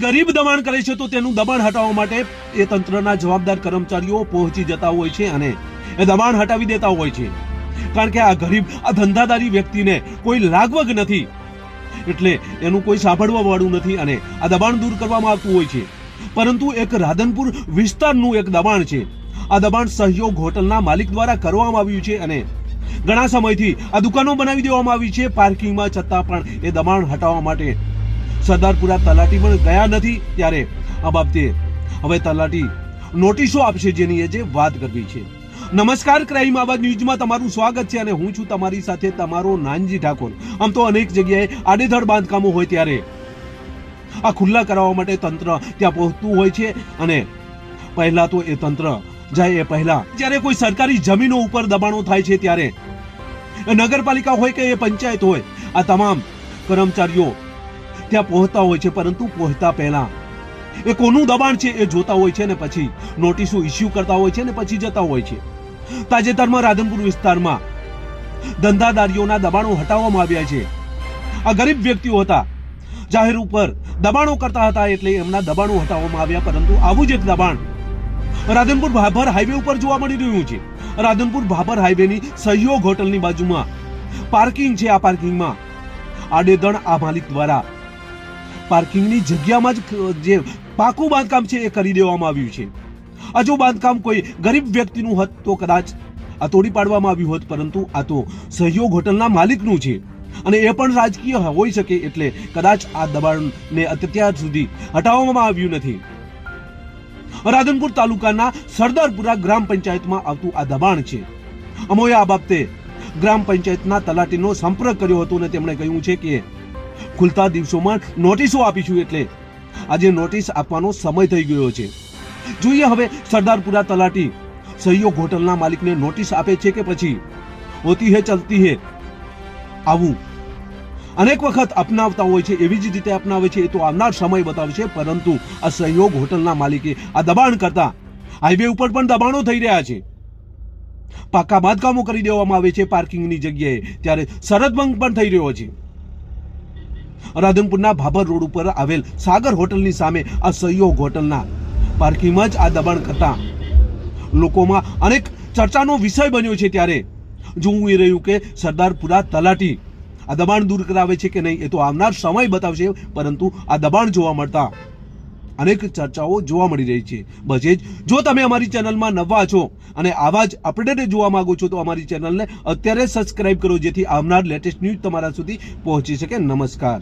ગરીબ દબાણ કરે છે તો તેનું દબાણ હટાવવા માટે એ તંત્રના જવાબદાર કર્મચારીઓ પહોંચી જતા હોય છે અને એ દબાણ હટાવી દેતા હોય છે. કારણ કે આ ગરીબ, આ ધંધાદારી વ્યક્તિને કોઈ લાગવગ નથી. એટલે એનું કોઈ સાંભળવા વાળું નથી અને આ દબાણ દૂર કરવામાં આવતું હોય છે. પરંતુ એક રાધનપુર વિસ્તારનું એક દબાણ છે. આ દબાણ સહયોગ હોટલના માલિક દ્વારા કરવામાં આવ્યું છે અને ઘણા સમયથી આ દુકાનો બનાવી દેવામાં આવી છે. પાર્કિંગમાં છતાં પણ એ દબાણ હટાવવા માટે સરદારપુરા તલાટી પણ ગયા નથી ત્યારે આ બાબતે હવે તલાટી નોટિસો આપશે જેની જે વાત કરવી છે. નમસ્કાર, ક્રાઇમ આવાજ ન્યૂઝમાં તમારું સ્વાગત છે અને હું છું તમારી સાથે તમારો નાનજી ઠાકોર. આમ તો અનેક જગ્યાએ આડેધડ બાંધકામો હોય ત્યારે આ ખુલ્લા કરાવવા માટે તંત્ર ત્યાં પહોંચતું હોય છે અને પહેલા તો એ તંત્ર જાય એ પહેલા જ્યારે કોઈ સરકારી જમીનો ઉપર દબાણો થાય છે ત્યારે નગરપાલિકા હોય કે એ પંચાયત હોય, આ તમામ કર્મચારીઓ ત્યાં પહોંચતા હોય છે, પરંતુ પહોંચતા પહેલા. એ કોનું દબાણ છે એ જોતા હોય છે ને પછી. નોટિસો ઇસ્યુ કરતા હોય છે ને પછી જતા હોય છે. તાજેતરમાં રાધનપુર વિસ્તારમાં ધંધાદારીઓના દબાણો હટાવવામાં આવ્યા છે. આ ગરીબ વ્યક્તિઓ હતા. જાહેર ઉપર દબાણો કરતા હતા એટલે એમના દબાણો હટાવવામાં આવ્યા, પરંતુ આવું જ એક દબાણ રાધનપુર ભાભર હાઈવે ઉપર જોવા મળી રહ્યું છે. રાધનપુર ભાભર હાઈવેની સહયોગ હોટલની બાજુમાં પાર્કિંગ છે આ પાર્કિંગમાં. આડેદણ આ માલિક દ્વારા પાર્કિંગની જગ્યામાં જ જે પાકું બાંધકામ છે એ કરી દેવામાં આવ્યું છે. આ જો બાંધકામ કોઈ ગરીબ વ્યક્તિનું હોત તો કદાચ આ તોડી પાડવામાં આવ્યું હોત, પરંતુ આ તો સહયોગ હોટલના માલિકનું છે. અને એ પણ રાજકીય હોઈ શકે એટલે કદાચ આ દબાણને અત્યાર સુધી હટાવવામાં આવ્યું નથી. રાધનપુર તાલુકાના સરદારપુરા ગ્રામ પંચાયતમાં આવતું આ દબાણ છે. અમોએ આ બાબતે ગ્રામ પંચાયતના તલાટીનો સંપર્ક કર્યો હતો અને તેમણે કહ્યું છે કે ખુલતા દિવસોમાં નોટિસો આપીશું એટલે. આજે નોટિસ આપવાનો સમય થઈ ગયો છે. જોઈએ હવે સરદારપુરા તલાટી. સહયોગ હોટલના માલિકને નોટિસ આપે છે કે પછી? હોતી હે, ચલતી હે. આવું. અનેક વખત અપનાવતા હોય છે, એવી જ રીતે અપનાવે છે, એ તો આવનાર સમય બતાવશે, પરંતુ આ સહયોગ હોટલના માલિકે આ દબાણ કરતા હાઈવે ઉપર પણ દબાણો થઈ રહ્યા છે. પાકા બાંધકામો કરી દેવામાં આવે છે પાર્કિંગની જગ્યાએ, ત્યારે સરહદભંગ પણ થઈ રહ્યો છે. રાધનપુરના ભાભર રોડ ઉપર આવેલ સાગર હોટલની સામે આ સહયોગ હોટલના પાર્કિંગમાં જ આ દબાણ કરતા લોકોમાં અનેક ચર્ચાનો વિષય બન્યો છે ત્યારે. જોવું એ રહ્યું કે સરદારપુરા તલાટી આ દબાણ દૂર કરાવે છે કે નહીં એ તો આવનાર સમય બતાવશે, પરંતુ આ દબાણ જોવા મળતા અનેક ચર્ચાઓ જોવા મળી રહી છે. બસ એ જ, જો તમે અમારી ચેનલમાં નવા છો અને આવા જ અપડેટ જોવા માંગો છો, તો અમારી ચેનલને અત્યારે સબસ્ક્રાઇબ કરો, જેથી આવનાર લેટેસ્ટ ન્યૂઝ તમારા સુધી પહોંચી શકે. નમસ્કાર.